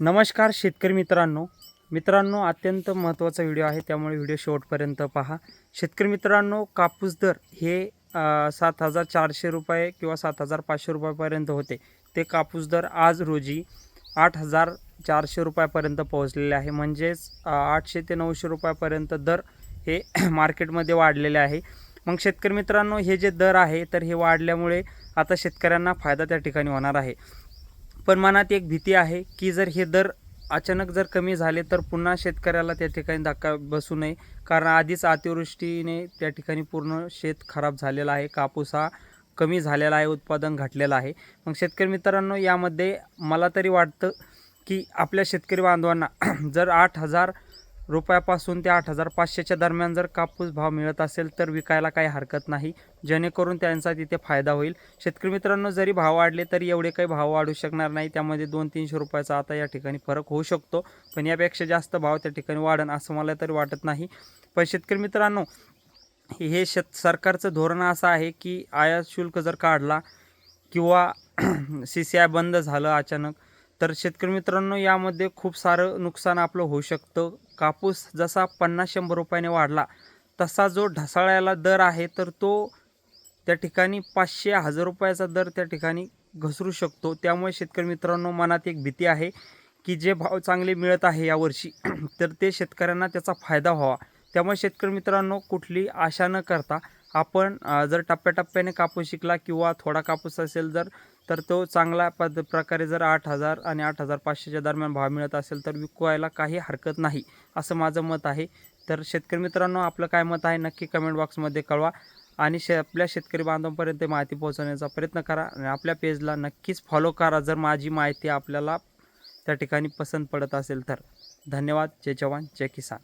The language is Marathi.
नमस्कार शेतकरी मित्रांनो. मित्रांनो अत्यंत महत्त्वाचा व्हिडिओ आहे त्यामुळे व्हिडिओ शेवटपर्यंत पहा. शेतकरी मित्रांनो कापूस दर हे सात हजार चारशे रुपये किंवा सात हजार पाचशे रुपयापर्यंत होते. ते कापूस दर आज रोजी आठ हजार चारशे रुपयापर्यंत पोहोचलेले आहे. म्हणजेच आठशे ते नऊशे रुपयापर्यंत दर हे मार्केटमध्ये वाढलेले आहे. मग शेतकरी मित्रांनो हे जे दर आहे तर हे वाढल्यामुळे आता शेतकऱ्यांना फायदा त्या ठिकाणी होणार आहे. पण मनात एक भीती आहे की जर हे दर अचानक जर कमी झाले तर पुन्हा शेतकऱ्याला त्या ठिकाणी धक्का बसू नये. कारण आधीच अतिवृष्टीने त्या ठिकाणी पूर्ण शेत खराब झालेला आहे. कापूस हा कमी झालेला आहे उत्पादन घटलेलं आहे. मग शेतकरी मित्रांनो यामध्ये मला तरी वाटतं की आपल्या शेतकरी बांधवांना जर आठ हजार रुपयापासून ते आठ हजार पाचशेच्या दरम्यान जर कापूस भाव मिळत असेल तर विकायला काही हरकत नाही. जेणेकरून त्यांचा तिथे फायदा होईल. शेतकरी मित्रांनो जरी भाव वाढले तरी एवढे काही भाव वाढू शकणार नाही. त्यामध्ये दोन तीनशे रुपयाचा आता या ठिकाणी फरक होऊ शकतो. पण यापेक्षा जास्त भाव त्या ठिकाणी वाढन असं मला तरी वाटत नाही. पण शेतकरी मित्रांनो हे शेत सरकारचं धोरण असं आहे की आयात शुल्क जर काढला किंवा सी सी आय बंद झालं अचानक तर शेतकरी मित्रांनो यामध्ये खूप सारं नुकसान आपलं होऊ शकतं. कापूस जसा पन्नास शंभर रुपयाने वाढला तसा जो ढसाळ्याला दर आहे तर तो त्या ठिकाणी पाचशे हजार रुपयाचा दर त्या ठिकाणी घसरू शकतो. त्यामुळे शेतकरी मित्रांनो मनात एक भीती आहे की जे भाव चांगले मिळत आहे यावर्षी तर ते शेतकऱ्यांना त्याचा फायदा व्हावा. त्यामुळे शेतकरी मित्रांनो कुठली आशा न करता आपण जर टप्प्याटप्प्याने कापूस शिकला किंवा थोडा कापूस असेल जर तर तो चांगला पद प्रकारे जर आठ हजार आणि आठ हजार पाचशेच्या दरम्यान भाव मिळत असेल तर विकवायला काही हरकत नाही असं माझं मत आहे. तर शेतकरी मित्रांनो आपलं काय मत आहे नक्की कमेंट बॉक्समध्ये कळवा आणि शे आपल्या शेतकरी बांधवांपर्यंत माहिती पोहोचवण्याचा प्रयत्न करा आणि आपल्या पेजला नक्कीच फॉलो करा जर माझी माहिती आपल्याला त्या ठिकाणी पसंत पडत असेल तर. धन्यवाद. जय जवान. जय किसान.